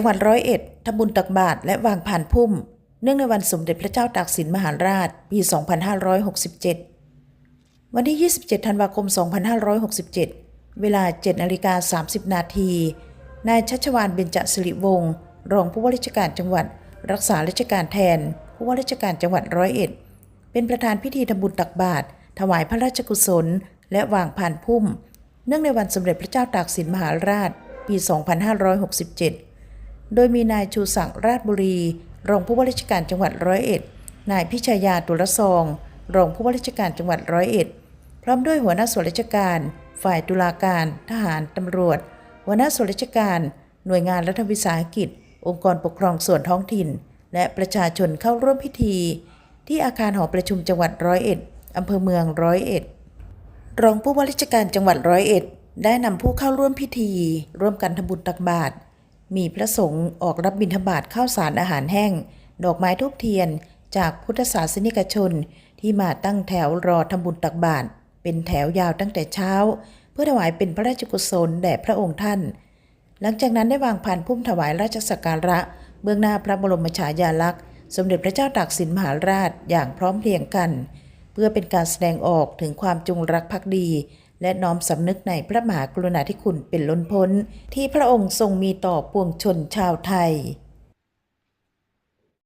จังหวัดร้อยเอ็ดทำบุญตักบาตรและวางผ่านพุ่ม เนื่องในวันสมเด็จพระเจ้าตากสินมหาราช ปี 2567 วันที่ 27 ธันวาคม 2567 เวลา 7นาฬิกา30 นาที นายชัชวานเบญจสิริวงศ์รองผู้ว่าราชการจังหวัด รักษาราชการแทน ผู้ว่าราชการจังหวัดร้อยเอ็ด เป็นประธานพิธีทำบุญตักบาตรถวายพระราชกุศล และวางผ่านพุ่ม เนื่องในวันสมเด็จพระเจ้าตากสินมหาราช ปี 2567 โดยมีนายชูศักดิ์ราชบุรี รองผู้ว่าราชการจังหวัดร้อยเอ็ด นายพิชยาตุลซอง รองผู้ว่าราชการจังหวัดร้อยเอ็ด พร้อมด้วยหัวหน้าส่วนราชการ ฝ่ายตุลาการ ทหาร ตำรวจ หัวหน้าส่วนราชการ หน่วยงานรัฐวิสาหกิจ องค์กรปกครองส่วนท้องถิ่น และประชาชนเข้าร่วมพิธี ที่อาคารหอประชุมจังหวัดร้อยเอ็ดอำเภอเมืองร้อยเอ็ด รองผู้ว่าราชการจังหวัดร้อยเอ็ดได้นำผู้เข้าร่วมพิธี ร่วมกันทำบุญตักบาตร มีพระสงฆ์ออกรับบิณฑบาตข้าวสารอาหารแห้ง ดอกไม้ทูบเทียนจากพุทธศาสนิกชนที่มาตั้งแถวรอทำบุญตักบาตรเป็นแถวยาวตั้งแต่เช้า เพื่อถวายเป็นพระราชกุศลแด่พระองค์ท่าน หลังจากนั้นได้วางผ่านพุ่มถวายราชสักการะ เบื้องหน้าพระบรมฉายาลักษณ์ สมเด็จพระเจ้าตากสินมหาราชอย่างพร้อมเพรียงกัน เพื่อเป็นการแสดงออกถึงความจงรักภักดี และน้อมสำนึกในพระมหากรุณาธิคุณเป็นล้นพ้น ที่พระองค์ทรงมีต่อปวงชนชาวไทย